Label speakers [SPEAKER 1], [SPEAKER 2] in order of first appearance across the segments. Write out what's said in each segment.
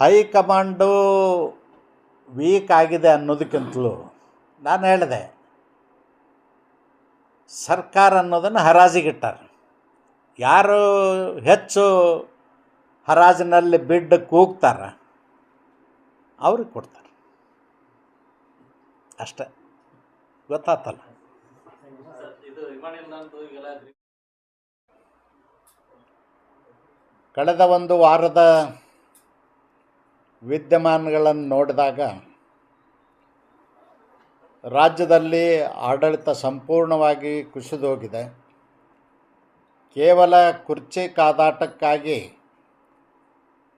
[SPEAKER 1] High command weak ಆಗಿದೆ ಅನ್ನೋದಕ್ಕಿಂತಲೂ ನಾನು ಹೇಳಿದೆ ಸರ್ಕಾರ ಅನ್ನೋದನ್ನು ಹರಾಜಿಗಿಟ್ಟಾರೆ ಯಾರು ಹೆಚ್ಚು ಹರಾಜಿನಲ್ಲಿ ಬಿಡ್ ಕೂಗ್ತಾರ ಅವ್ರಿಗೆ ಕೊಡ್ತಾರೆ. ಅಷ್ಟೇ. ಗೊತ್ತಾತಲ್ಲ
[SPEAKER 2] ಸರ್ ಇದು ವಿಮಾನ ನಿಲ್ದಾಣದ್ದು ಈಗೆಲ್ಲ
[SPEAKER 1] ಕಳೆದ ಒಂದು ವಾರದ ವಿದ್ಯಮಾನಗಳನ್ನು ನೋಡಿದಾಗ ರಾಜ್ಯದಲ್ಲಿ ಆಡಳಿತ ಸಂಪೂರ್ಣವಾಗಿ ಕುಸಿದೋಗಿದೆ. ಕೇವಲ ಕುರ್ಚಿ ಕಾದಾಟಕ್ಕಾಗಿ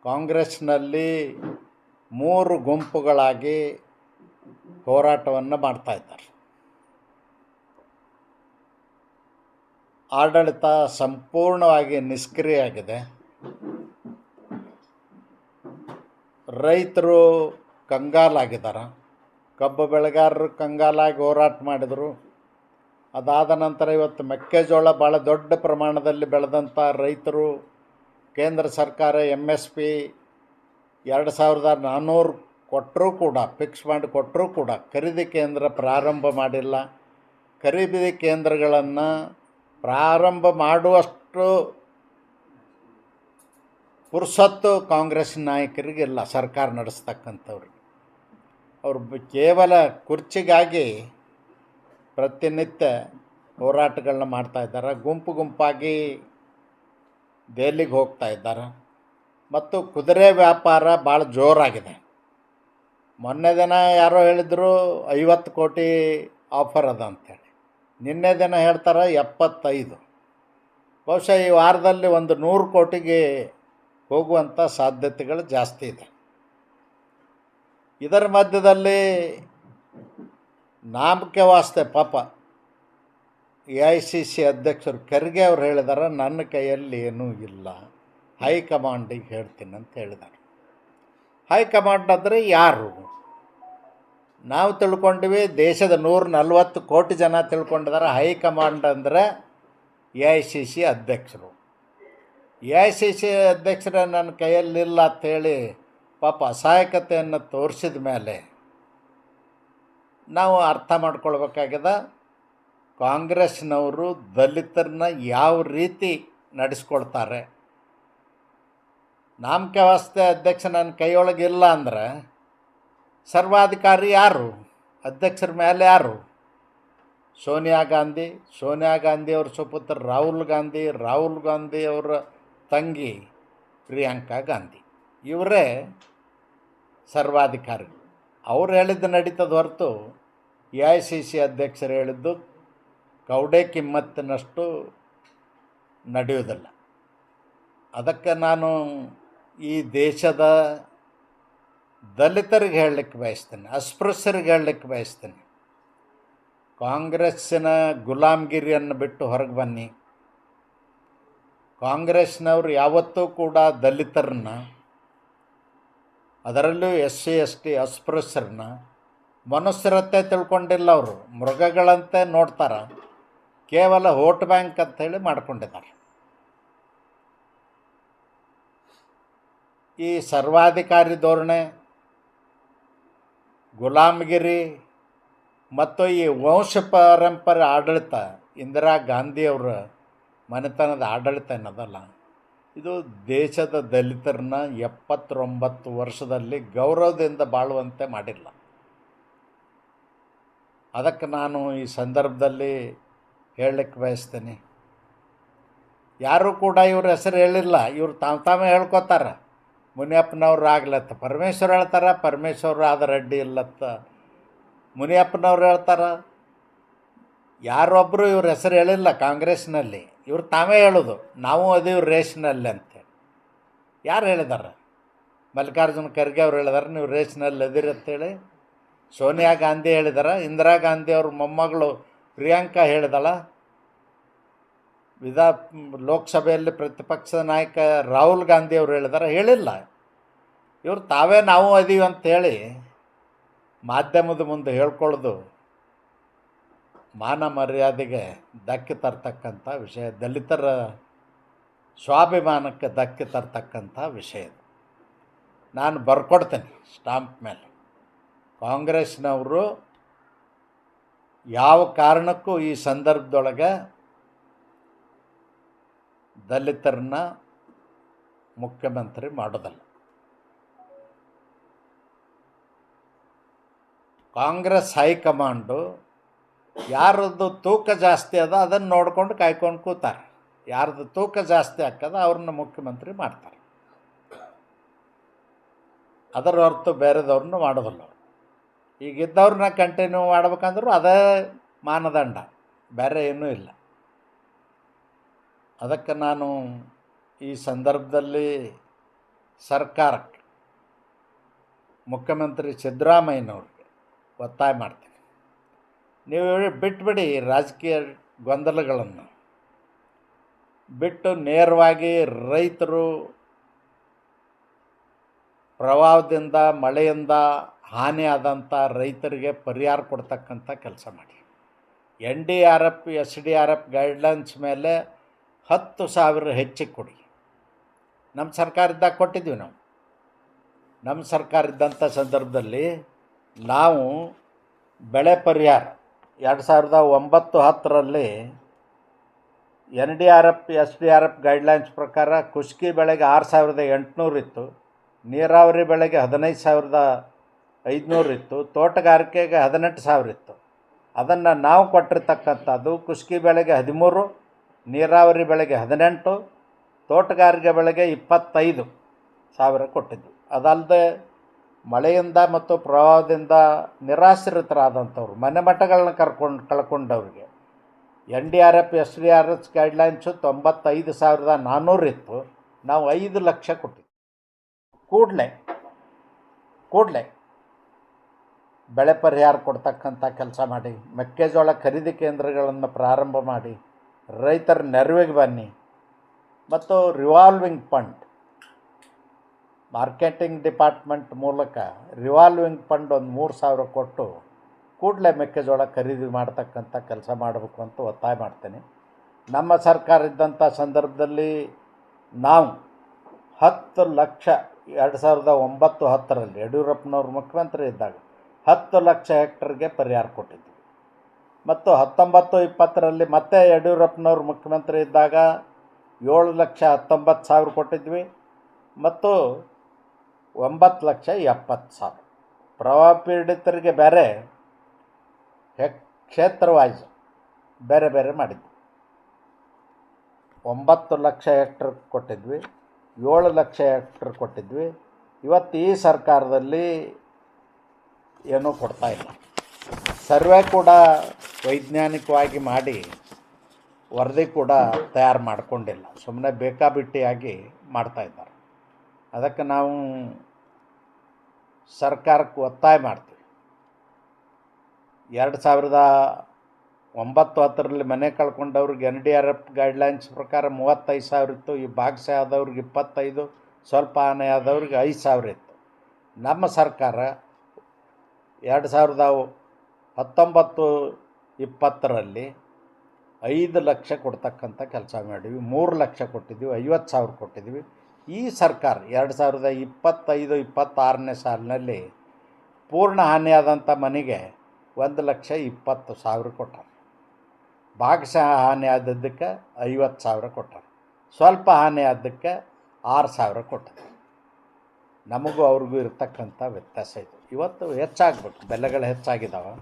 [SPEAKER 1] ಕಾಂಗ್ರೆಸ್ನಲ್ಲಿ ಮೂರು ಗುಂಪುಗಳಾಗಿ ಹೋರಾಟವನ್ನು ಮಾಡ್ತಾಯಿದ್ದಾರೆ ಆಡಳಿತ ಸಂಪೂರ್ಣವಾಗಿ ನಿಷ್ಕ್ರಿಯಾಗಿದೆ ರೈತರು ಕಂಗಾಲಾಗಿದ್ದಾರೆ ಕಬ್ಬು ಬೆಳೆಗಾರರು ಕಂಗಾಲಾಗಿ ಹೋರಾಟ ಮಾಡಿದರು. ಅದಾದ ನಂತರ ಇವತ್ತು ಮೆಕ್ಕೆಜೋಳ ಭಾಳ ದೊಡ್ಡ ಪ್ರಮಾಣದಲ್ಲಿ ಬೆಳೆದಂಥ ರೈತರು, ಕೇಂದ್ರ ಸರ್ಕಾರ ಎಂ ಎಸ್ ಪಿ ಎರಡು ಸಾವಿರದ ನಾನ್ನೂರು ಕೊಟ್ಟರೂ ಕೂಡ ಫಿಕ್ಸ್ ಮಾಡಿ ಕೊಟ್ಟರೂ ಕೂಡ ಖರೀದಿ ಕೇಂದ್ರ ಪ್ರಾರಂಭ ಮಾಡಿಲ್ಲ. ಖರೀದಿ ಕೇಂದ್ರಗಳನ್ನು ಪ್ರಾರಂಭ ಮಾಡುವಷ್ಟು ಪುರುಸತ್ತು ಕಾಂಗ್ರೆಸ್ ನಾಯಕರಿಗಿಲ್ಲ ಸರ್ಕಾರ ನಡೆಸ್ತಕ್ಕಂಥವ್ರು. ಅವರು ಕೇವಲ ಕುರ್ಚಿಗಾಗಿ ಪ್ರತಿನಿತ್ಯ ಹೋರಾಟಗಳನ್ನ ಮಾಡ್ತಾ ಇದ್ದಾರೆ. ಗುಂಪು ಗುಂಪಾಗಿ ದೆಹಲಿಗೆ ಹೋಗ್ತಾ ಇದ್ದಾರೆ. ಮತ್ತು ಕುದುರೆ ವ್ಯಾಪಾರ ಭಾಳ ಜೋರಾಗಿದೆ. ಮೊನ್ನೆ ದಿನ ಯಾರೋ ಹೇಳಿದರು ಐವತ್ತು ಕೋಟಿ ಆಫರ್ ಅದ ಅಂಥೇಳಿ ನಿನ್ನೆ ದಿನ ಹೇಳ್ತಾರೆ ಎಪ್ಪತ್ತೈದು. ಬಹುಶಃ ಈ ವಾರದಲ್ಲಿ ಒಂದು ನೂರು ಕೋಟಿಗೆ ಹೋಗುವಂಥ ಸಾಧ್ಯತೆಗಳು ಜಾಸ್ತಿ ಇದೆ. ಇದರ ಮಧ್ಯದಲ್ಲಿ ನಾಮಕ ವಾಸ್ತೆ ಪಾಪ ಎ ಐ ಸಿ ಸಿ ಅಧ್ಯಕ್ಷರು ಖರ್ಗೆ ಅವ್ರು ಹೇಳಿದಾರೆ, ನನ್ನ ಕೈಯಲ್ಲಿ ಏನೂ ಇಲ್ಲ, ಹೈಕಮಾಂಡಿಗೆ ಹೇಳ್ತೀನಿ ಅಂತ ಹೇಳಿದ್ದಾರೆ ಹೈಕಮಾಂಡ್ ಅಂದರೆ ಯಾರು? ನಾವು ತಿಳ್ಕೊಂಡಿವಿ, ದೇಶದ ನೂರ ನಲ್ವತ್ತು ಕೋಟಿ ಜನ ತಿಳ್ಕೊಂಡಿದ್ದಾರೆ ಹೈಕಮಾಂಡ್ ಅಂದರೆ ಎ ಐ ಸಿ ಸಿ ಅಧ್ಯಕ್ಷರು. ಎ ಐ ಸಿ ಸಿ ಅಧ್ಯಕ್ಷರ ನನ್ನ ಕೈಯಲ್ಲಿಲ್ಲ ಅಂಥೇಳಿ ಪಾಪ ಅಸಹಾಯಕತೆಯನ್ನು ತೋರಿಸಿದ ಮೇಲೆ ನಾವು ಅರ್ಥ ಮಾಡ್ಕೊಳ್ಬೇಕಾಗ್ಯದ ಕಾಂಗ್ರೆಸ್ನವರು ದಲಿತರನ್ನ ಯಾವ ರೀತಿ ನಡೆಸ್ಕೊಳ್ತಾರೆ? ನಾಮಕೆ ವ್ಯವಸ್ಥೆ ಅಧ್ಯಕ್ಷ ನನ್ನ ಕೈಯೊಳಗೆ ಇಲ್ಲ ಅಂದ್ರೆ ಸರ್ವಾಧಿಕಾರಿ ಯಾರು? ಅಧ್ಯಕ್ಷರ ಮೇಲೆ ಯಾರು? ಸೋನಿಯಾ ಗಾಂಧಿ ಸೋನಿಯಾ ಗಾಂಧಿ ಅವ್ರ ಸುಪುತ್ರ ರಾಹುಲ್ ಗಾಂಧಿ ರಾಹುಲ್ ಗಾಂಧಿ ಅವರ ತಂಗಿ ಪ್ರಿಯಾಂಕಾ ಗಾಂಧಿ. ಇವರೇ ಸರ್ವಾಧಿಕಾರಿ ಅವ್ರು ಹೇಳಿದ್ದು ನಡೀತದ ಹೊರತು ಎ ಐ ಸಿ ಸಿ ಅಧ್ಯಕ್ಷರು ಹೇಳಿದ್ದು ಕೌಡೆ ಕಿಮ್ಮತ್ತಿನಷ್ಟು ನಡೆಯೋದಿಲ್ಲ ಅದಕ್ಕೆ ನಾನು ಈ ದೇಶದ ದಲಿತರಿಗೆ ಹೇಳಲಿಕ್ಕೆ ಬಯಸ್ತೇನೆ, ಅಸ್ಪೃಶ್ಯರಿಗೆ ಹೇಳಲಿಕ್ಕೆ ಬಯಸ್ತೇನೆ. ಕಾಂಗ್ರೆಸ್ಸಿನ ಗುಲಾಮ್ಗಿರಿಯನ್ನು ಬಿಟ್ಟು ಹೊರಗೆ ಬನ್ನಿ. ಕಾಂಗ್ರೆಸ್ನವರು ಯಾವತ್ತೂ ಕೂಡ ದಲಿತರನ್ನ, ಅದರಲ್ಲೂ ಎಸ್ ಸಿ, ಎಸ್ ಟಿ, ಅಸ್ಪೃಶ್ಯರನ್ನ ಮನುಷ್ಯರತ್ತೆ ತಿಳ್ಕೊಂಡಿಲ್ಲ ಅವರು. ಮೃಗಗಳಂತೆ ನೋಡ್ತಾರೆ. ಕೇವಲ ವೋಟ್ ಬ್ಯಾಂಕ್ ಅಂಥೇಳಿ ಮಾಡ್ಕೊಂಡಿದ್ದಾರೆ. ಈ ಸರ್ವಾಧಿಕಾರಿ ಧೋರಣೆ, ಗುಲಾಮಗಿರಿ ಮತ್ತು ಈ ವಂಶ ಪರಂಪರೆ ಆಡಳಿತ ಇಂದಿರಾ ಗಾಂಧಿಯವರ ಮನೆತನದ ಆಡಳಿತ ಏನದಲ್ಲ? ಇದು ದೇಶದ ದಲಿತರನ್ನ ಎಪ್ಪತ್ತೊಂಬತ್ತು ವರ್ಷದಲ್ಲಿ ಗೌರವದಿಂದ ಬಾಳುವಂತೆ ಮಾಡಿಲ್ಲ. ಅದಕ್ಕೆ ನಾನು ಈ ಸಂದರ್ಭದಲ್ಲಿ ಹೇಳಲಿಕ್ಕೆ ಬಯಸ್ತೇನೆ. ಯಾರೂ ಕೂಡ ಇವ್ರ ಹೆಸರು ಹೇಳಿಲ್ಲ. ಇವ್ರು ತಾವು ತಾವೇ ಹೇಳ್ಕೊತಾರೆ. ಮುನಿಯಪ್ಪನವ್ರು ಆಗ್ಲತ್ತ. ಪರಮೇಶ್ವರ್ ಹೇಳ್ತಾರೆ, ಪರಮೇಶ್ವರ್ ಆದ ರೆಡ್ಡಿ ಇಲ್ಲತ್ತ. ಮುನಿಯಪ್ಪನವ್ರು ಹೇಳ್ತಾರೆ ಯಾರೊಬ್ಬರು ಇವ್ರ ಹೆಸರು ಹೇಳಿಲ್ಲ ಕಾಂಗ್ರೆಸ್ನಲ್ಲಿ. ಇವ್ರು ತಾವೇ ಹೇಳೋದು, ನಾವು ಅದೀವಿ ರೇಷ್ನಲ್ಲಿ ಅಂತೇಳಿ ಯಾರು ಹೇಳಿದಾರೆ? ಮಲ್ಲಿಕಾರ್ಜುನ ಖರ್ಗೆ ಅವ್ರು ಹೇಳಿದಾರೆ, ನೀವು ರೇಷ್ನಲ್ಲಿ ಅದಿರಿ ಅಂತೇಳಿ ಸೋನಿಯಾ ಗಾಂಧಿ ಹೇಳಿದಾರ, ಇಂದಿರಾ ಗಾಂಧಿ ಅವ್ರ ಮೊಮ್ಮಗಳು ಪ್ರಿಯಾಂಕಾ ಹೇಳಿದಳ. ವಿಧಾ, ಲೋಕಸಭೆಯಲ್ಲಿ ಪ್ರತಿಪಕ್ಷದ ನಾಯಕ ರಾಹುಲ್ ಗಾಂಧಿ ಅವರು ಹೇಳಿದಾರೆ, ಹೇಳಿಲ್ಲ. ಇವ್ರು ತಾವೇ ನಾವು ಅದೀವಿ ಅಂತೇಳಿ ಮಾಧ್ಯಮದ ಮುಂದೆ ಹೇಳ್ಕೊಳ್ಳೋದು ಮಾನ ಮರ್ಯಾದೆಗೆ ಧಕ್ಕೆ ತರ್ತಕ್ಕಂಥ ವಿಷಯ, ದಲಿತರ ಸ್ವಾಭಿಮಾನಕ್ಕೆ ಧಕ್ಕೆ ತರ್ತಕ್ಕಂಥ ವಿಷಯ ನಾನು ಬರ್ಕೊಡ್ತೇನೆ ಸ್ಟಾಂಪ್ ಮೇಲೆ. ಕಾಂಗ್ರೆಸ್ನವರು ಯಾವ ಕಾರಣಕ್ಕೂ ಈ ಸಂದರ್ಭದೊಳಗೆ ದಲಿತರನ್ನ ಮುಖ್ಯಮಂತ್ರಿ ಮಾಡೋದಲ್ಲ. ಕಾಂಗ್ರೆಸ್ ಹೈಕಮಾಂಡು ಯಾರದ್ದು ತೂಕ ಜಾಸ್ತಿ ಅದ ಅದನ್ನು ನೋಡ್ಕೊಂಡು ಕಾಯ್ಕೊಂಡು ಕೂತಾರೆ. ಯಾರದ್ದು ತೂಕ ಜಾಸ್ತಿ ಆಗ್ತದ ಅವ್ರನ್ನ ಮುಖ್ಯಮಂತ್ರಿ ಮಾಡ್ತಾರೆ. ಅದರ ಹೊರತು ಬೇರೆದವ್ರನ್ನ ಮಾಡೋದಿಲ್ಲ ಈಗಿದ್ದವ್ರನ್ನ ಕಂಟಿನ್ಯೂ ಮಾಡ್ಬೇಕಂದ್ರೂ ಅದೇ ಮಾನದಂಡ, ಬೇರೆ ಏನೂ ಇಲ್ಲ. ಅದಕ್ಕೆ ನಾನು ಈ ಸಂದರ್ಭದಲ್ಲಿ ಸರ್ಕಾರಕ್ಕೆ ಮುಖ್ಯಮಂತ್ರಿ ಸಿದ್ದರಾಮಯ್ಯನವ್ರಿಗೆ ಒತ್ತಾಯ ಮಾಡ್ತೀನಿ. ನೀವು ಬಿಟ್ಬಿಡಿ ರಾಜಕೀಯ ಗೊಂದಲಗಳನ್ನು. ಬಿಟ್ಟು ನೇರವಾಗಿ ರೈತರು ಪ್ರವಾಹದಿಂದ, ಮಳೆಯಿಂದ ಹಾನಿಯಾದಂಥ ರೈತರಿಗೆ ಪರಿಹಾರ ಕೊಡ್ತಕ್ಕಂಥ ಕೆಲಸ ಮಾಡಿ. N D R F, S D R F guidelines ಮೇಲೆ ಹತ್ತು ಸಾವಿರ ಹೆಚ್ಚಿಗೆ ಕೊಡಿ. ನಮ್ಮ ಸರ್ಕಾರದಾಗ ಕೊಟ್ಟಿದ್ವಿ ನಾವು. ನಮ್ಮ ಸರ್ಕಾರ ಇದ್ದಂಥ ಸಂದರ್ಭದಲ್ಲಿ ನಾವು ಬೆಳೆ ಪರಿಹಾರ ಎರಡು ಸಾವಿರದ ಒಂಬತ್ತು ಹತ್ತರಲ್ಲಿ N D R F, S D R F guidelines ಪ್ರಕಾರ ಕುಷ್ಕಿ ಬೆಳೆಗೆ ಆರು ಸಾವಿರದ ಎಂಟುನೂರು ಇತ್ತು, ನೀರಾವರಿ ಬೆಳೆಗೆ ಹದಿನೈದು ಸಾವಿರದ ಐದುನೂರು ಇತ್ತು, ತೋಟಗಾರಿಕೆಗೆ ಹದಿನೆಂಟು ಸಾವಿರ ಇತ್ತು. ಅದನ್ನು ನಾವು ಕೊಟ್ಟಿರ್ತಕ್ಕಂಥದ್ದು ಕುಷ್ಕಿ ಬೆಳೆಗೆ ಹದಿಮೂರು, ನೀರಾವರಿ ಬೆಳೆಗೆ ಹದಿನೆಂಟು, ತೋಟಗಾರಿಕೆ ಬೆಳೆಗೆ ಇಪ್ಪತ್ತೈದು ಸಾವಿರ ಕೊಟ್ಟಿದ್ದು ಅದಲ್ಲದೆ ಮಳೆಯಿಂದ ಮತ್ತು ಪ್ರವಾಹದಿಂದ ನಿರಾಶ್ರಿತರಾದಂಥವ್ರು, ಮನೆ ಮಠಗಳನ್ನ ಕರ್ಕೊಂಡು, ಕಳ್ಕೊಂಡವ್ರಿಗೆ. N D R F, S D R S guidelines ತೊಂಬತ್ತೈದು ಸಾವಿರದ ನಾನ್ನೂರಿತ್ತು ನಾವು ಐದು ಲಕ್ಷ ಕೊಟ್ಟಿದ್ವಿ. ಕೂಡಲೇ ಕೂಡಲೇ ಬೆಳೆ ಪರಿಹಾರ ಕೊಡ್ತಕ್ಕಂಥ ಕೆಲಸ ಮಾಡಿ, ಮೆಕ್ಕೆಜೋಳ ಖರೀದಿ ಕೇಂದ್ರಗಳನ್ನು ಪ್ರಾರಂಭ ಮಾಡಿ, ರೈತರ ನೆರವಿಗೆ ಬನ್ನಿ ಮತ್ತು ರಿವಾಲ್ವಿಂಗ್ ಫಂಡ್ ಮಾರ್ಕೆಟಿಂಗ್ ಡಿಪಾರ್ಟ್ಮೆಂಟ್ ಮೂಲಕ ರಿವಾಲ್ವಿಂಗ್ ಫಂಡ್ ಒಂದು ಮೂರು ಸಾವಿರ ಕೊಟ್ಟು ಕೂಡಲೇ ಮೆಕ್ಕೆಜೋಳ ಖರೀದಿ ಮಾಡ್ತಕ್ಕಂಥ ಕೆಲಸ ಮಾಡಬೇಕು ಅಂತ ಒತ್ತಾಯ ಮಾಡ್ತೇನೆ. ನಮ್ಮ ಸರ್ಕಾರ ಇದ್ದಂಥ ಸಂದರ್ಭದಲ್ಲಿ ನಾವು ಹತ್ತು ಲಕ್ಷ ಎರಡು ಸಾವಿರದ ಒಂಬತ್ತು ಹತ್ತರಲ್ಲಿ ಯಡಿಯೂರಪ್ಪನವ್ರ ಮುಖ್ಯಮಂತ್ರಿ ಇದ್ದಾಗ ಹತ್ತು ಲಕ್ಷ ಹೆಕ್ಟರ್ಗೆ ಪರಿಹಾರ ಕೊಟ್ಟಿದ್ವಿ. ಮತ್ತು ಹತ್ತೊಂಬತ್ತು ಇಪ್ಪತ್ತರಲ್ಲಿ ಮತ್ತೆ ಯಡಿಯೂರಪ್ಪನವ್ರ ಮುಖ್ಯಮಂತ್ರಿ ಇದ್ದಾಗ ಏಳು ಲಕ್ಷ ಹತ್ತೊಂಬತ್ತು ಸಾವಿರ ಕೊಟ್ಟಿದ್ವಿ. ಮತ್ತು ಒಂಬತ್ತು ಲಕ್ಷ ಎಪ್ಪತ್ತು ಸಾವಿರ. ಪ್ರವಾಹ ಪೀಡಿತರಿಗೆ ಬೇರೆ ಕ್ಷೇತ್ರ ವೈಸ್ ಬೇರೆ ಬೇರೆ ಮಾಡಿದ್ವಿ. ಒಂಬತ್ತು ಲಕ್ಷ ಹೆಕ್ಟರ್ ಕೊಟ್ಟಿದ್ವಿ, ಏಳು ಲಕ್ಷ ಹೆಕ್ಟರ್ ಕೊಟ್ಟಿದ್ವಿ. ಇವತ್ತು ಈ ಸರ್ಕಾರದಲ್ಲಿ ಏನೂ ಕೊಡ್ತಾ ಇಲ್ಲ. ಸರ್ವೆ ಕೂಡ ವೈಜ್ಞಾನಿಕವಾಗಿ ಮಾಡಿ ವರದಿ ಕೂಡ ತಯಾರು ಮಾಡಿಕೊಂಡಿಲ್ಲ. ಸುಮ್ಮನೆ ಬೇಕಾಬಿಟ್ಟಿಯಾಗಿ ಮಾಡ್ತಾಯಿದ್ದಾರೆ ಅದಕ್ಕೆ ನಾವು ಸರ್ಕಾರಕ್ಕೆ ಒತ್ತಾಯ ಮಾಡ್ತೀವಿ. ಎರಡು ಸಾವಿರದ ಒಂಬತ್ತು ಹತ್ತರಲ್ಲಿ ಮನೆ ಕಳ್ಕೊಂಡವ್ರಿಗೆ N D R F guidelines ಪ್ರಕಾರ ಮೂವತ್ತೈದು ಸಾವಿರ ಇತ್ತು, ಈ ಭಾಗಸೆ ಆದವ್ರಿಗೆ ಇಪ್ಪತ್ತೈದು, ಸ್ವಲ್ಪ ಆನೆ ಆದವ್ರಿಗೆ ಐದು ಸಾವಿರ ಇತ್ತು. ನಮ್ಮ ಸರ್ಕಾರ ಎರಡು ಸಾವಿರದ ಹತ್ತೊಂಬತ್ತು ಇಪ್ಪತ್ತರಲ್ಲಿ ಐದು ಲಕ್ಷ ಕೊಡ್ತಕ್ಕಂಥ ಕೆಲಸ ಮಾಡಿದ್ವಿ, ಮೂರು ಲಕ್ಷ ಕೊಟ್ಟಿದ್ವಿ ಐವತ್ತು ಸಾವಿರ ಕೊಟ್ಟಿದ್ವಿ ಈ ಸರ್ಕಾರ ಎರಡು ಸಾವಿರದ ಇಪ್ಪತ್ತೈದು, ಇಪ್ಪತ್ತಾರನೇ ಸಾಲಿನಲ್ಲಿ ಪೂರ್ಣ ಹಾನಿಯಾದಂಥ ಮನೆಗೆ ಒಂದು ಲಕ್ಷ ಇಪ್ಪತ್ತು ಸಾವಿರ ಕೊಟ್ಟಾರೆ. ಭಾಗಶಃ ಹಾನಿ ಆದದ್ದಕ್ಕೆ ಐವತ್ತು ಸಾವಿರ ಕೊಟ್ಟಾರೆ. ಸ್ವಲ್ಪ ಹಾನಿ ಆದ್ದಕ್ಕೆ ಆರು ಸಾವಿರ ಕೊಟ್ಟರು. ನಮಗೂ ಅವ್ರಿಗೂ ಇರ್ತಕ್ಕಂಥ ವ್ಯತ್ಯಾಸ ಇದು. ಇವತ್ತು ಹೆಚ್ಚಾಗಬೇಕು, ಬೆಲೆಗಳು ಹೆಚ್ಚಾಗಿದ್ದಾವೆ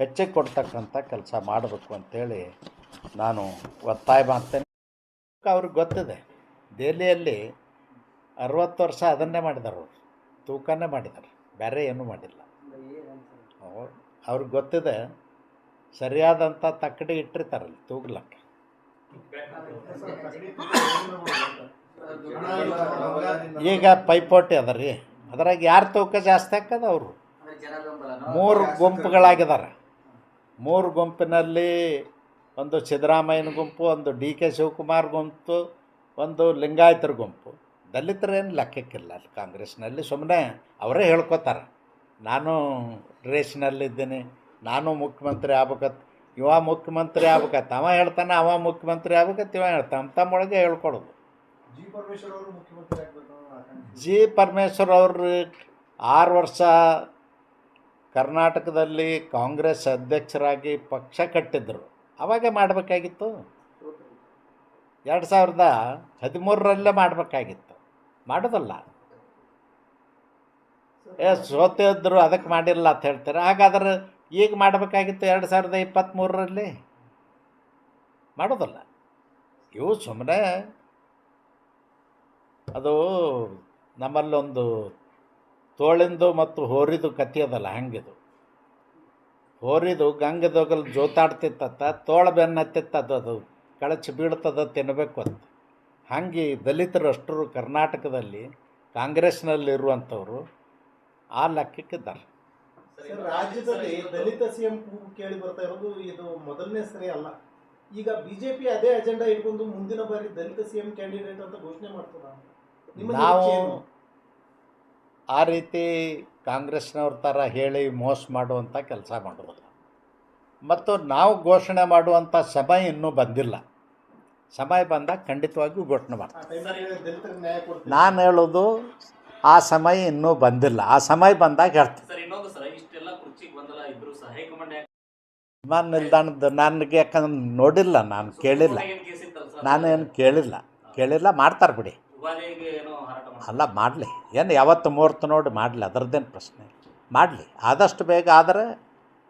[SPEAKER 1] ಹೆಚ್ಚಿಗೆ ಕೊಡ್ತಕ್ಕಂಥ ಕೆಲಸ ಮಾಡಬೇಕು ಅಂತೇಳಿ ನಾನು ಒತ್ತಾಯ ಮಾಡ್ತೇನೆ. ಅವ್ರಿಗೆ ಗೊತ್ತಿದೆ, ದೆಹಲಿಯಲ್ಲಿ ಅರವತ್ತು ವರ್ಷ ಅದನ್ನೇ ಮಾಡಿದಾರೆ ಅವರು. ತೂಕನೇ ಮಾಡಿದ್ದಾರೆ ಬೇರೆ ಏನೂ ಮಾಡಿಲ್ಲ. ಅವ್ರು- ಅವ್ರಿಗೆ ಗೊತ್ತಿದೆ ಸರಿಯಾದಂಥ ತಕ್ಕಡಿ ಇಟ್ಟಿರ್ತಾರಲ್ಲಿ ತೂಗ್ಲಕ್ಕೆ. ಈಗ ಪೈಪೋಟಿ ಅದ ರೀ. ಅದ್ರಾಗ ಯಾರು ತೂಕ ಜಾಸ್ತಿ ಹಾಕದ ಅವರು? ಮೂರು ಗುಂಪುಗಳಾಗಿದ್ದಾರೆ ಮೂರು ಗುಂಪಿನಲ್ಲಿ ಒಂದು ಸಿದ್ದರಾಮಯ್ಯನ ಗುಂಪು, ಒಂದು ಡಿ ಕೆ ಶಿವಕುಮಾರ್ ಗುಂಪು, ಒಂದು ಲಿಂಗಾಯತರ ಗುಂಪು. ದಲಿತರೇನು ಲೆಕ್ಕಕ್ಕಿಲ್ಲ. ಅಲ್ಲಿ ಕಾಂಗ್ರೆಸ್ನಲ್ಲಿ ಸುಮ್ಮನೆ ಅವರೇ ಹೇಳ್ಕೊತಾರೆ. ನಾನು ರೇಸ್ನಲ್ಲಿದ್ದೀನಿ. ನಾನು ಮುಖ್ಯಮಂತ್ರಿ ಆಗ್ಬೇಕತ್. ಇವ ಮುಖ್ಯಮಂತ್ರಿ ಆಗ್ಬೇಕತ್ತ ಅವ ಹೇಳ್ತಾನೆ ಅವ ಮುಖ್ಯಮಂತ್ರಿ ಆಗ್ಬೇಕತ್ ಇವ ಹೇಳ್ತಾನೆ. ತಮ್ಮ ತಮ್ಮೊಳಗೆ ಹೇಳ್ಕೊಡೋದು.
[SPEAKER 3] ಜಿ ಪರಮೇಶ್ವರ್ ಅವರು ಮುಖ್ಯಮಂತ್ರಿ ಆಗ್ಬೇಕು
[SPEAKER 1] ಜಿ ಪರಮೇಶ್ವರ್ ಅವರು ಆರು ವರ್ಷ ಕರ್ನಾಟಕದಲ್ಲಿ ಕಾಂಗ್ರೆಸ್ ಅಧ್ಯಕ್ಷರಾಗಿ ಪಕ್ಷ ಕಟ್ಟಿದ್ರು. ಅವಾಗೆ ಮಾಡಬೇಕಾಗಿತ್ತು. ಎರಡು ಸಾವಿರದ ಹದಿಮೂರರಲ್ಲೇ ಮಾಡಬೇಕಾಗಿತ್ತು. ಮಾಡೋದಲ್ಲ. ಏ ಸೋತಿದ್ರು ಅದಕ್ಕೆ ಮಾಡಿರಲ್ಲ ಅಂತ ಹೇಳ್ತಾರೆ? ಹಾಗಾದ್ರೆ ಈಗ ಮಾಡಬೇಕಾಗಿತ್ತು ಎರಡು ಸಾವಿರದ ಇಪ್ಪತ್ತ್ಮೂರರಲ್ಲಿ ಮಾಡೋದಲ್ಲ. ಇವು ಸುಮ್ಮನೆ ಅದು ನಮ್ಮಲ್ಲೊಂದು ತೋಳಿಂದು ಮತ್ತು ಹೋರಿದು ಕಥೆ ಅದಲ್ಲ ಹಂಗಿದು. ಹೋರಿದು ಗಂಗದೊಗಲ್ ಜೋತಾಡ್ತಿತ್ತ ತೋಳ ಬೆನ್ನತ್ತಿತ್ತದು ಅದು ಕಳಚಿ ಬೀಳ್ತದ ತಿನ್ನಬೇಕು ಅಂತ. ಹಂಗೆ ದಲಿತರು ಅಷ್ಟರು ಕರ್ನಾಟಕದಲ್ಲಿ ಕಾಂಗ್ರೆಸ್ನಲ್ಲಿರುವಂಥವರು ಆ ಲೆಕ್ಕಕ್ಕಿದ್ದಾರೆ.
[SPEAKER 3] ರಾಜ್ಯದಲ್ಲಿ ದಲಿತ ಸಿಎಂ ಕೇಳಿ ಬರ್ತಾ ಇರೋದು ಇದು ಮೊದಲನೇ ಸರಿ ಅಲ್ಲ. ಈಗ ಬಿಜೆಪಿ ಅದೇ ಅಜೆಂಡಾ ಇಟ್ಕೊಂಡು ಮುಂದಿನ ಬಾರಿ ದಲಿತ ಸಿಎಂ ಕ್ಯಾಂಡಿಡೇಟ್ ಅಂತ ಘೋಷಣೆ ಮಾಡ್ತದ ನಿಮ್ಮ
[SPEAKER 1] ನಾವು ಆ ರೀತಿ ಕಾಂಗ್ರೆಸ್ನವ್ರ ಥರ ಹೇಳಿ ಮೋಸ ಮಾಡುವಂಥ ಕೆಲಸ ಮಾಡೋದಿಲ್ಲ ಮತ್ತು ನಾವು ಘೋಷಣೆ ಮಾಡುವಂಥ ಸಮಯ ಇನ್ನೂ ಬಂದಿಲ್ಲ. ಸಮಯ ಬಂದಾಗ ಖಂಡಿತವಾಗಿಯೂ ಘೋಷಣೆ
[SPEAKER 3] ಕೊಡ್ತೀವಿ.
[SPEAKER 1] ನಾನು ಹೇಳೋದು ಆ ಸಮಯ ಇನ್ನೂ ಬಂದಿಲ್ಲ. ಆ ಸಮಯ ಬಂದಾಗ ಹೇಳ್ತೀನಿ.
[SPEAKER 2] ಸರ್ ಇನ್ನೊಂದು ಸರ್ ಇಷ್ಟೆಲ್ಲ ಕುರ್ಚಿಗೆ ಬಂದಲ್ಲ ಇದ್ರು ಸಹ ಹೈಕಮಾಂಡ್ ಯಾಕೆ
[SPEAKER 1] ವಿಮಾನ ನಿಲ್ದಾಣದ ನನಗೆ ಯಾಕಂದ್ರೆ ನೋಡಿಲ್ಲ ನಾನು ಕೇಳಿಲ್ಲ. ನಾನೇನು ಕೇಳಿಲ್ಲ. ಕೇಳಿಲ್ಲ ಮಾಡ್ತಾರೆ ಬಿಡಿ. ಅಲ್ಲ ಮಾಡಲಿ. ಏನು ಯಾವತ್ತು ಮುಹೂರ್ತ ನೋಡಿ ಮಾಡಲಿ ಅದರದ್ದೇನು ಪ್ರಶ್ನೆ ಮಾಡಲಿ. ಆದಷ್ಟು ಬೇಗ ಆದರೆ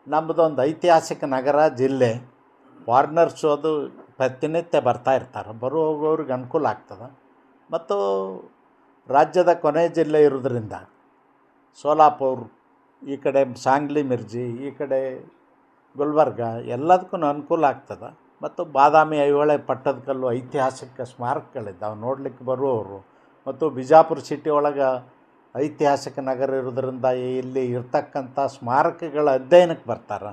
[SPEAKER 1] ನಮ್ಮದೊಂದು ಐತಿಹಾಸಿಕ ನಗರ ಜಿಲ್ಲೆ. ಫಾರಿನರ್ಸು ಅದು ಪ್ರತಿನಿತ್ಯ ಬರ್ತಾ ಇರ್ತಾರೆ. ಬರೋ ಅನುಕೂಲ ಆಗ್ತದೆ. ಮತ್ತು ರಾಜ್ಯದ ಕೊನೆ ಜಿಲ್ಲೆ ಇರೋದ್ರಿಂದ ಸೋಲಾಪುರ್, ಈ ಕಡೆ ಸಾಂಗ್ಲಿ ಮಿರ್ಜಿ, ಈ ಕಡೆ ಗುಲ್ಬರ್ಗ ಎಲ್ಲದಕ್ಕೂ ಅನುಕೂಲ ಆಗ್ತದೆ. ಮತ್ತು ಬಾದಾಮಿ ಐಹೊಳೆ ಪಟ್ಟದಕಲ್ಲು ಐತಿಹಾಸಿಕ ಸ್ಮಾರಕಗಳಿದ್ದಾವೆ. ನೋಡ್ಲಿಕ್ಕೆ ಬರುವವರು. ಮತ್ತು ಬಿಜಾಪುರ ಸಿಟಿ ಒಳಗೆ ಐತಿಹಾಸಿಕ ನಗರ ಇರೋದ್ರಿಂದ ಇಲ್ಲಿ ಇರ್ತಕ್ಕಂಥ ಸ್ಮಾರಕಗಳ ಅಧ್ಯಯನಕ್ಕೆ ಬರ್ತಾರೆ.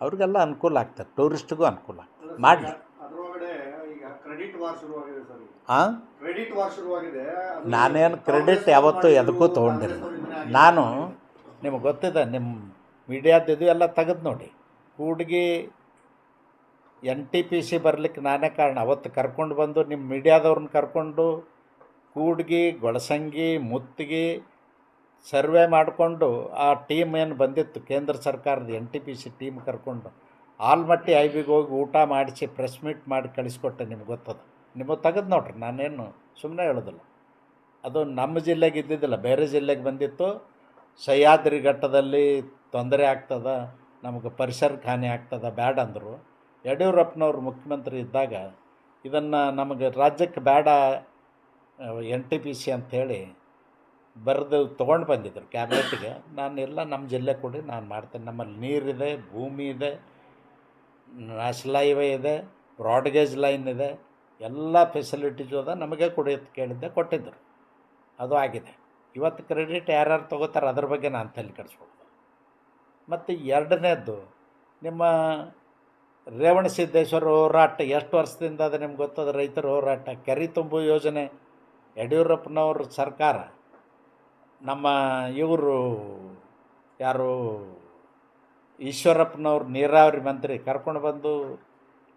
[SPEAKER 1] ಅವ್ರಿಗೆಲ್ಲ ಅನುಕೂಲ ಆಗ್ತದೆ. ಟೂರಿಸ್ಟಿಗೂ ಅನುಕೂಲ ಆಗ್ತದೆ. ಮಾಡಲಿ
[SPEAKER 3] ಅದ್ರೊಳಗಡೆ ಈಗ ಕ್ರೆಡಿಟ್ ವಾರ್ ಶುರುವಾಗಿದೆ ಸರ್ ಈಗ.
[SPEAKER 1] ಹಾಂ ನಾನೇನು ಕ್ರೆಡಿಟ್ ಯಾವತ್ತೂ ಎದಕ್ಕೂ ತೊಗೊಂಡಿಲ್ಲ. ನಾನು. ನಿಮಗೆ ಗೊತ್ತಿದೆ ನಿಮ್ಮ ಮೀಡಿಯಾದಿದು ಎಲ್ಲ ತೆಗೆದು ನೋಡಿ. Kudgi N T P C ಬರಲಿಕ್ಕೆ ನಾನೇ ಕಾರಣ. ಅವತ್ತು ಕರ್ಕೊಂಡು ಬಂದು ನಿಮ್ಮ ಮೀಡಿಯಾದವ್ರನ್ನ ಕರ್ಕೊಂಡು ಕೂಡ್ಗಿ ಗೊಳಸಂಗಿ ಮುತ್ತಿಗೆ ಸರ್ವೆ ಮಾಡಿಕೊಂಡು ಆ ಟೀಮ್ ಏನು ಬಂದಿತ್ತು? ಕೇಂದ್ರ ಸರ್ಕಾರದ N T P C team ಕರ್ಕೊಂಡು. ಆಲ್ಮಟ್ಟಿ ಐ ಬಿಗೆ ಹೋಗಿ ಊಟ ಮಾಡಿಸಿ ಪ್ರೆಸ್ ಮೀಟ್ ಮಾಡಿ ಕಳಿಸ್ಕೊಟ್ಟೆ ನಿಮ್ಗೆ ಗೊತ್ತದ? ನಿಮಗೆ ತೆಗೆದು ನೋಡ್ರಿ, ನಾನೇನು ಸುಮ್ಮನೆ ಹೇಳೋದಿಲ್ಲ. ಅದು ನಮ್ಮ ಜಿಲ್ಲೆಗೆ ಇದ್ದಿದ್ದಿಲ್ಲ, ಬೇರೆ ಜಿಲ್ಲೆಗೆ ಬಂದಿತ್ತು. ಸಹ್ಯಾದ್ರಿ ಘಟ್ಟದಲ್ಲಿ ತೊಂದರೆ ಆಗ್ತದೆ, ನಮಗೆ ಪರಿಸರಕ್ಕೆ ಹಾನಿ ಆಗ್ತದೆ, ಬ್ಯಾಡ ಅಂದರು. ಯಡಿಯೂರಪ್ಪನವ್ರು ಮುಖ್ಯಮಂತ್ರಿ ಇದ್ದಾಗ ಇದನ್ನು ನಮಗೆ ರಾಜ್ಯಕ್ಕೆ ಬೇಡ ಎನ್ ಟಿ ಪಿ ಸಿ ಅಂಥೇಳಿ ಬರೆದು ತೊಗೊಂಡು ಬಂದಿದ್ರು ಕ್ಯಾಬಿನೆಟ್ಗೆ. ನಾನು ಎಲ್ಲ ನಮ್ಮ ಜಿಲ್ಲೆ ಕೊಡಿ, ನಾನು ಮಾಡ್ತೇನೆ. ನಮ್ಮಲ್ಲಿ ನೀರಿದೆ, ಭೂಮಿ ಇದೆ. ನ್ಯಾಷನಲ್ ಹೈವೇ ಇದೆ ಬ್ರಾಡ್ಗೇಜ್ ಲೈನ್ ಇದೆ, ಎಲ್ಲ ಫೆಸಿಲಿಟೀಸು ಅದ ನಮಗೆ ಕೊಡಿ ಅಂತ ಕೇಳಿದ್ದೆ ಕೊಟ್ಟಿದ್ದರು ಅದು ಆಗಿದೆ. ಇವತ್ತು ಕ್ರೆಡಿಟ್ ಯಾರ್ಯಾರು ತೊಗೋತಾರೆ ಅದ್ರ ಬಗ್ಗೆ ನಾನು ತಲೆ ಕೆಡಿಸ್ಕೊಳ್ದು ಮತ್ತು ಎರಡನೇದ್ದು ನಿಮ್ಮ ರೇವಣ ಸಿದ್ದೇಶ್ವರ ಹೋರಾಟ, ಎಷ್ಟು ವರ್ಷದಿಂದ ಅದು ನಿಮ್ಗೆ ಗೊತ್ತದ ರೈತರ ಹೋರಾಟ, ಕೆರೆ ತುಂಬು ಯೋಜನೆ, ಯಡಿಯೂರಪ್ಪನವ್ರ ಸರ್ಕಾರ, ನಮ್ಮ ಇವರು ಯಾರು? ಈಶ್ವರಪ್ಪನವ್ರು ನೀರಾವರಿ ಮಂತ್ರಿ, ಕರ್ಕೊಂಡು ಬಂದು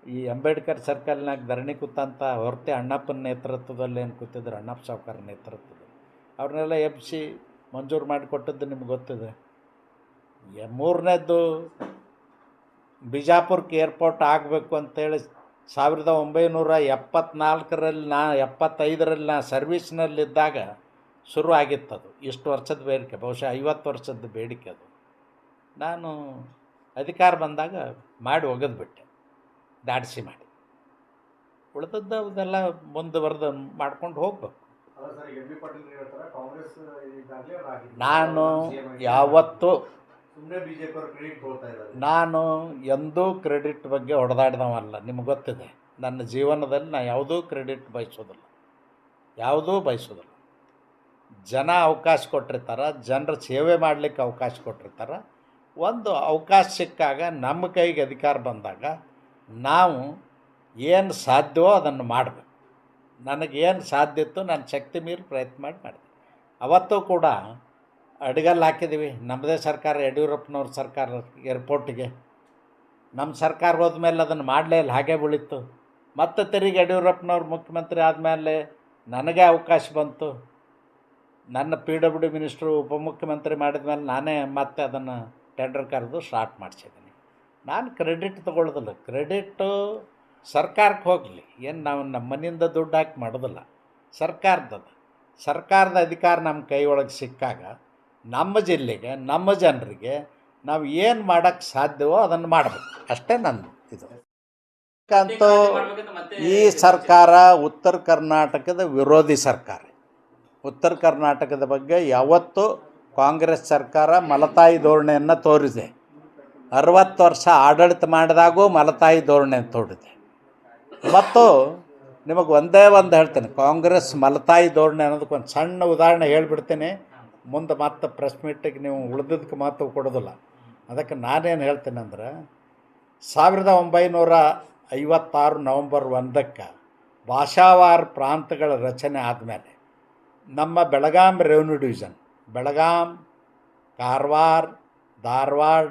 [SPEAKER 1] ಈ ಅಂಬೇಡ್ಕರ್ ಸರ್ಕಲ್ನಾಗ ಧರಣಿ ಕೂತಂತ ಹೊರತೆ ಅಣ್ಣಪ್ಪನ ನೇತೃತ್ವದಲ್ಲಿ ಏನು ಕೂತಿದ್ರು? ಅಣ್ಣಪ್ಪ ಸಾವ್ಕಾರ ನೇತೃತ್ವದಲ್ಲಿ. ಅವ್ರನ್ನೆಲ್ಲ ಎಬ್ಬಿಸಿ ಮಂಜೂರು ಮಾಡಿಕೊಟ್ಟದ್ದು ನಿಮ್ಗೆ ಗೊತ್ತಿದೆ. ಮೂರನೇದ್ದು ಬಿಜಾಪುರಕ್ಕೆ ಏರ್ಪೋರ್ಟ್ ಆಗಬೇಕು ಅಂತೇಳಿ ಸಾವಿರದ ಒಂಬೈನೂರ ಎಪ್ಪತ್ನಾಲ್ಕರಲ್ಲಿ ನಾ, ಎಪ್ಪತ್ತೈದರಲ್ಲಿ ನಾ ಸರ್ವೀಸ್ನಲ್ಲಿದ್ದಾಗ ಶುರು ಆಗಿತ್ತದು ಇಷ್ಟು ವರ್ಷದ ಬೇಡಿಕೆ, ಬಹುಶಃ ಐವತ್ತು ವರ್ಷದ ಬೇಡಿಕೆ ಅದು. ನಾನು ಅಧಿಕಾರ ಬಂದಾಗ ಮಾಡಿ ಒಗೆದ್ಬಿಟ್ಟೆ ದಾಡಿಸಿ ಮಾಡಿ. ಉಳಿದದ್ದು ಅದೆಲ್ಲ ಮುಂದುವರೆದು ಮಾಡ್ಕೊಂಡು ಹೋಗ್ಬೇಕು. ನಾನು ಯಾವತ್ತೂ ನಾನು ಎಂದೂ ಕ್ರೆಡಿಟ್ ಬಗ್ಗೆ ಹೊಡೆದಾಡ್ದವಲ್ಲ ನಿಮ್ಗೆ ಗೊತ್ತಿದೆ. ನನ್ನ ಜೀವನದಲ್ಲಿ ನಾನು ಯಾವುದೂ ಕ್ರೆಡಿಟ್ ಬಯಸೋದಿಲ್ಲ. ಯಾವುದೂ ಬಯಸೋದಿಲ್ಲ. ಜನ ಅವಕಾಶ ಕೊಟ್ಟಿರ್ತಾರೆ ಜನರ ಸೇವೆ ಮಾಡಲಿಕ್ಕೆ ಅವಕಾಶ ಕೊಟ್ಟಿರ್ತಾರೆ. ಒಂದು ಅವಕಾಶ ಸಿಕ್ಕಾಗ ನಮ್ಮ ಕೈಗೆ ಅಧಿಕಾರ ಬಂದಾಗ ನಾವು ಏನು ಸಾಧ್ಯವೋ ಅದನ್ನು ಮಾಡಬೇಕು. ನನಗೇನು ಸಾಧ್ಯ ಇತ್ತು ನಾನು ಶಕ್ತಿ ಮೀರಿ ಪ್ರಯತ್ನ ಮಾಡಿ ಮಾಡಿದೆ ಅವತ್ತೂ ಕೂಡ ಅಡಿಗಲ್ಲಿ ಹಾಕಿದ್ದೀವಿ. ನಮ್ಮದೇ ಸರ್ಕಾರ, ಯಡಿಯೂರಪ್ಪನವ್ರ ಸರ್ಕಾರ ಏರ್ಪೋರ್ಟಿಗೆ ನಮ್ಮ ಸರ್ಕಾರ ಹೋದ್ಮೇಲೆ ಅದನ್ನು ಮಾಡಲೇ ಇಲ್ಲ. ಹಾಗೆ ಉಳಿತು. ಮತ್ತೆ ತಿರುಗಿ ಯಡಿಯೂರಪ್ಪನವ್ರು ಮುಖ್ಯಮಂತ್ರಿ ಆದಮೇಲೆ ನನಗೆ ಅವಕಾಶ ಬಂತು. ನನ್ನ ಪಿ ಡಬ್ಲ್ಯೂ ಡಿ ಮಿನಿಸ್ಟ್ರು ಉಪಮುಖ್ಯಮಂತ್ರಿ ಮಾಡಿದ ಮೇಲೆ ನಾನೇ ಮತ್ತೆ ಅದನ್ನು ಟೆಂಡರ್ ಕರೆದು ಸ್ಟಾರ್ಟ್ ಮಾಡಿಸಿದ್ದೀನಿ. ನಾನು ಕ್ರೆಡಿಟ್ ತೊಗೊಳ್ಳೋದಿಲ್ಲ. ಕ್ರೆಡಿಟ್ಟು ಸರ್ಕಾರಕ್ಕೆ ಹೋಗಲಿ. ಏನು ನಾವು ನಮ್ಮ ಮನೆಯಿಂದ ದುಡ್ಡು ಹಾಕಿ ಮಾಡೋದಿಲ್ಲ. ಸರ್ಕಾರದ ಸರ್ಕಾರದ ಅಧಿಕಾರ ನಮ್ಮ ಕೈ ಒಳಗೆ ಸಿಕ್ಕಾಗ ನಮ್ಮ ಜಿಲ್ಲೆಗೆ, ನಮ್ಮ ಜನರಿಗೆ ನಾವು ಏನು ಮಾಡೋಕ್ಕೆ ಸಾಧ್ಯವೋ ಅದನ್ನು ಮಾಡಬೇಕು. ಅಷ್ಟೇ ನನ್ನ ಇದು. ಅಂತೂ ಈ ಸರ್ಕಾರ ಉತ್ತರ ಕರ್ನಾಟಕದ ವಿರೋಧಿ ಸರ್ಕಾರ. ಉತ್ತರ ಕರ್ನಾಟಕದ ಬಗ್ಗೆ ಯಾವತ್ತೂ ಕಾಂಗ್ರೆಸ್ ಸರ್ಕಾರ ಮಲತಾಯಿ ಧೋರಣೆಯನ್ನು ತೋರಿದೆ. ಅರವತ್ತು ವರ್ಷ ಆಡಳಿತ ಮಾಡಿದಾಗೂ ಮಲತಾಯಿ ಧೋರಣೆ ತೋರಿದೆ. ಮತ್ತು ನಿಮಗೆ ಒಂದೇ ಒಂದು ಹೇಳ್ತೇನೆ, ಕಾಂಗ್ರೆಸ್ ಮಲತಾಯಿ ಧೋರಣೆ ಅನ್ನೋದಕ್ಕೆ ಒಂದು ಸಣ್ಣ ಉದಾಹರಣೆ ಹೇಳ್ಬಿಡ್ತೀನಿ. ಮುಂದೆ ಮತ್ತೆ ಪ್ರೆಸ್ ಮೀಟಿಗೆ ನೀವು ಉಳಿದದಕ್ಕೆ ಮಾತು ಕೊಡೋದಿಲ್ಲ. ಅದಕ್ಕೆ ನಾನೇನು ಹೇಳ್ತೇನೆ ಅಂದ್ರೆ, ಸಾವಿರದ ಒಂಬೈನೂರ ಐವತ್ತಾರು ನವಂಬರ್ ಒಂದಕ್ಕೆ ಭಾಷಾವಾರ ಪ್ರಾಂತಗಳ ರಚನೆ ಆದಮೇಲೆ ನಮ್ಮ ಬೆಳಗಾಂ ರೆವೆನ್ಯೂ ಡಿವಿಷನ್ ಬೆಳಗಾಂ, ಕಾರವಾರ, ಧಾರವಾಡ,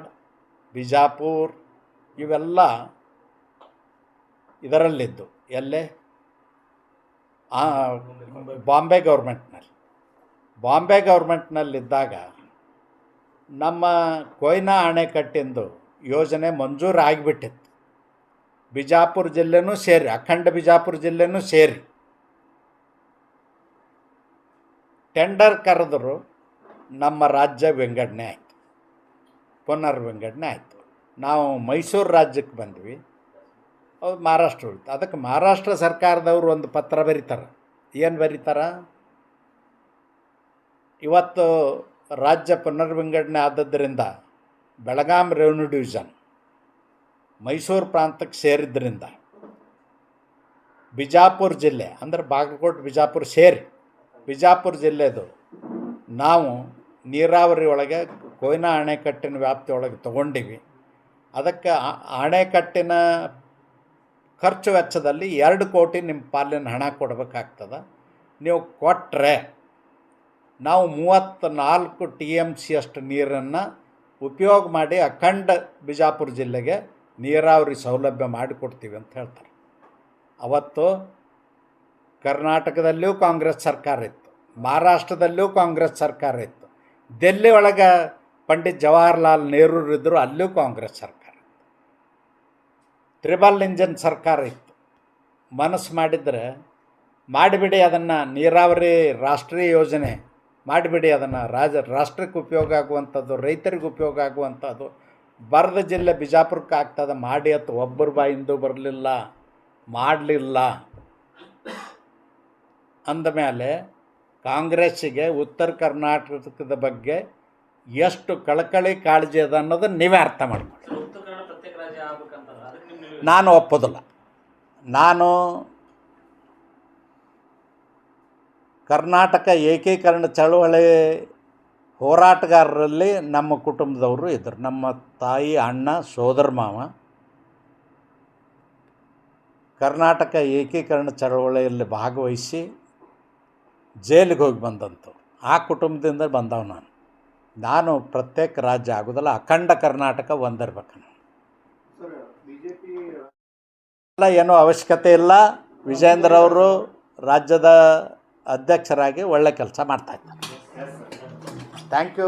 [SPEAKER 1] ಬಿಜಾಪುರ ಇವೆಲ್ಲ ಇದರಲ್ಲಿದ್ದು. ಎಲ್ಲೇ? ಬಾಂಬೆ ಗೌರ್ಮೆಂಟ್ನಲ್ಲಿ. ಬಾಂಬೆ ಗೌರ್ಮೆಂಟ್ನಲ್ಲಿದ್ದಾಗ ನಮ್ಮ ಕೊಯ್ನಾ ಅಣೆಕಟ್ಟಿಂದು ಯೋಜನೆ ಮಂಜೂರು ಆಗಿಬಿಟ್ಟಿತ್ತು ಬಿಜಾಪುರ ಜಿಲ್ಲೆನೂ ಸೇರಿ, ಅಖಂಡ ಬಿಜಾಪುರ ಜಿಲ್ಲೆನೂ ಸೇರಿ. ಟೆಂಡರ್ ಕರೆದ್ರು ನಮ್ಮ ರಾಜ್ಯ ವಿಂಗಡಣೆ ಆಯಿತು. ಪುನರ್ ವಿಂಗಡಣೆ ಆಯಿತು. ನಾವು ಮೈಸೂರು ರಾಜ್ಯಕ್ಕೆ ಬಂದ್ವಿ. ಅವ್ರು ಮಹಾರಾಷ್ಟ್ರ ಉಳಿತು. ಅದಕ್ಕೆ ಮಹಾರಾಷ್ಟ್ರ ಸರ್ಕಾರದವರು ಒಂದು ಪತ್ರ ಬರೀತಾರೆ. ಏನು ಬರೀತಾರ? ಇವತ್ತು ರಾಜ್ಯ ಪುನರ್ವಿಂಗಡಣೆ ಆದದ್ದರಿಂದ ಬೆಳಗಾಂ ರೆವೆನ್ಯೂ ಡಿವಿಷನ್ ಮೈಸೂರು ಪ್ರಾಂತಕ್ಕೆ ಸೇರಿದ್ದರಿಂದ ಬಿಜಾಪುರ ಜಿಲ್ಲೆ, ಅಂದರೆ ಬಾಗಲಕೋಟೆ, ಬಿಜಾಪುರ ಸೇರಿ, ಬಿಜಾಪುರ ಜಿಲ್ಲೆದು ನಾವು ನೀರಾವರಿ ಒಳಗೆ ಕೊಯ್ನಾ ಅಣೆಕಟ್ಟಿನ ವ್ಯಾಪ್ತಿಯೊಳಗೆ ತೊಗೊಂಡಿವಿ. ಅದಕ್ಕೆ ಅಣೆಕಟ್ಟಿನ ಖರ್ಚು ವೆಚ್ಚದಲ್ಲಿ ಎರಡು ಕೋಟಿ ನಿಮ್ಮ ಪಾಲಿನ ಹಣ ಕೊಡಬೇಕಾಗ್ತದೆ. ನೀವು ಕೊಟ್ಟರೆ ನಾವು ಮೂವತ್ತ ನಾಲ್ಕು ಟಿ ಎಂ ಸಿ ಅಷ್ಟು ನೀರನ್ನು ಉಪಯೋಗ ಮಾಡಿ ಅಖಂಡ ಬಿಜಾಪುರ ಜಿಲ್ಲೆಗೆ ನೀರಾವರಿ ಸೌಲಭ್ಯ ಮಾಡಿಕೊಡ್ತೀವಿ ಅಂತ ಹೇಳ್ತಾರೆ. ಅವತ್ತು ಕರ್ನಾಟಕದಲ್ಲಿಯೂ ಕಾಂಗ್ರೆಸ್ ಸರ್ಕಾರ ಇತ್ತು, ಮಹಾರಾಷ್ಟ್ರದಲ್ಲಿಯೂ ಕಾಂಗ್ರೆಸ್ ಸರ್ಕಾರ ಇತ್ತು. ದಿಲ್ಲಿ ಒಳಗೆ ಪಂಡಿತ್ ಜವಾಹರ್ಲಾಲ್ ನೆಹರು ಇದ್ದರು ಅಲ್ಲೂ ಕಾಂಗ್ರೆಸ್ ಸರ್ಕಾರ ಟ್ರಿಬಲ್ ಇಂಜನ್ ಸರ್ಕಾರ ಇತ್ತು. ಮನಸ್ಸು ಮಾಡಿದರೆ ಮಾಡಿಬಿಡಿ ಅದನ್ನು ನೀರಾವರಿ ರಾಷ್ಟ್ರೀಯ ಯೋಜನೆ, ಮಾಡಿಬಿಡಿ ಅದನ್ನು ರಾಜ, ರಾಷ್ಟ್ರಕ್ಕೆ ಉಪಯೋಗ ಆಗುವಂಥದ್ದು, ರೈತರಿಗೆ ಉಪಯೋಗ ಆಗುವಂಥದ್ದು, ಬರದ ಜಿಲ್ಲೆ ಬಿಜಾಪುರಕ್ಕೆ ಆಗ್ತದೆ, ಮಾಡಿ ಅಂತ ಒಬ್ಬರ ಬಾಯಿಂದು ಬರಲಿಲ್ಲ, ಮಾಡಲಿಲ್ಲ ಅಂದಮೇಲೆ ಕಾಂಗ್ರೆಸ್ಸಿಗೆ ಉತ್ತರ ಕರ್ನಾಟಕದ ಬಗ್ಗೆ ಎಷ್ಟು ಕಳಕಳಿ ಕಾಳಜಿ ಅದ ಅನ್ನೋದನ್ನು ನೀವೇ ಅರ್ಥ ಮಾಡಿಕೊಳ್ಳಿ. ನಾನು ಒಪ್ಪೋದಿಲ್ಲ. ನಾನು ಕರ್ನಾಟಕ ಏಕೀಕರಣ ಚಳುವಳಿ ಹೋರಾಟಗಾರರಲ್ಲಿ ನಮ್ಮ ಕುಟುಂಬದವರು ಇದ್ದರು. ನಮ್ಮ ತಾಯಿ ಅಣ್ಣ ಸೋದರ ಮಾವ ಕರ್ನಾಟಕ ಏಕೀಕರಣ ಚಳವಳಿಯಲ್ಲಿ ಭಾಗವಹಿಸಿ ಜೈಲಿಗೆ ಹೋಗಿ ಬಂದಂತು ಆ ಕುಟುಂಬದಿಂದ ಬಂದವ ನಾನು. ನಾನು ಪ್ರತ್ಯೇಕ ರಾಜ್ಯ ಆಗೋದಲ್ಲ ಅಖಂಡ ಕರ್ನಾಟಕ ಒಂದಿರ್ಬೇಕು ಎಲ್ಲ ಏನೂ ಅವಶ್ಯಕತೆ ಇಲ್ಲ. ವಿಜಯೇಂದ್ರ ಅವರು ರಾಜ್ಯದ ಅಧ್ಯಕ್ಷರಾಗಿ ಒಳ್ಳೆ ಕೆಲಸ ಮಾಡ್ತಾ ಇದ್ದಾರೆ. Thank you